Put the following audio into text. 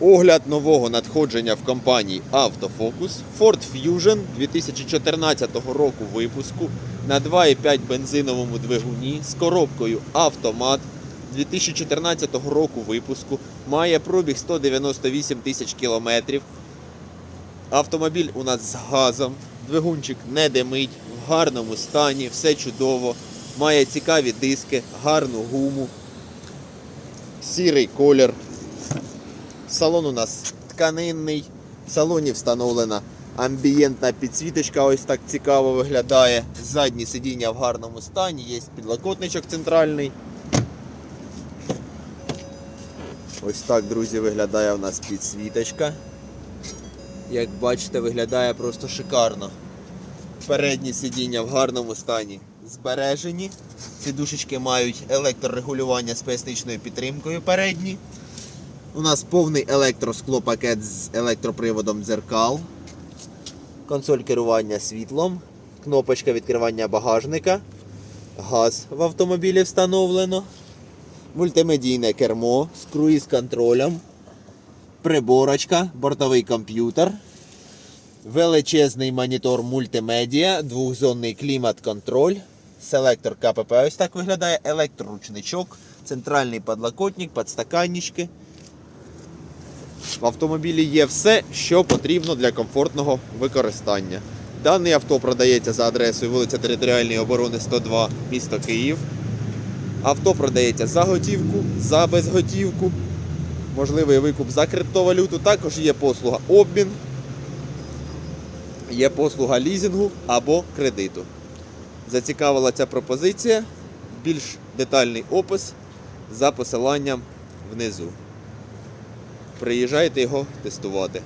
Огляд нового надходження в компанії Автофокус Ford Fusion 2014 року випуску на 2,5 бензиновому двигуні з коробкою автомат 2014 року випуску. Має пробіг 198 тисяч кілометрів. Автомобіль у нас з газом, двигунчик не димить, в гарному стані, все чудово. Має цікаві диски, гарну гуму, сірий колір. Салон у нас тканинний. В салоні встановлена амбієнтна підсвіточка, ось так цікаво виглядає. Задні сидіння в гарному стані, є підлокотничок центральний. Ось так, друзі, виглядає у нас підсвіточка. Як бачите, виглядає просто шикарно. Передні сидіння в гарному стані збережені. Сідушечки мають електрорегулювання з поясничною підтримкою передні. У нас повний електросклопакет з електроприводом дзеркал. Консоль керування світлом. Кнопочка відкривання багажника. Газ в автомобілі встановлено. Мультимедійне кермо з круїз-контролем. Приборочка, бортовий комп'ютер. Величезний монітор мультимедіа, двохзонний клімат-контроль, селектор КПП. Ось так виглядає електроручничок, центральний подлокотник, подстаканнички. В автомобілі є все, що потрібно для комфортного використання. Даний авто продається за адресою вулиця Територіальної оборони 102, місто Київ. Авто продається за готівку, за безготівку. Можливий викуп за криптовалюту. Також є послуга обмін, є послуга лізінгу або кредиту. Зацікавила ця пропозиція. Більш детальний опис за посиланням внизу. Приїжджайте його тестувати.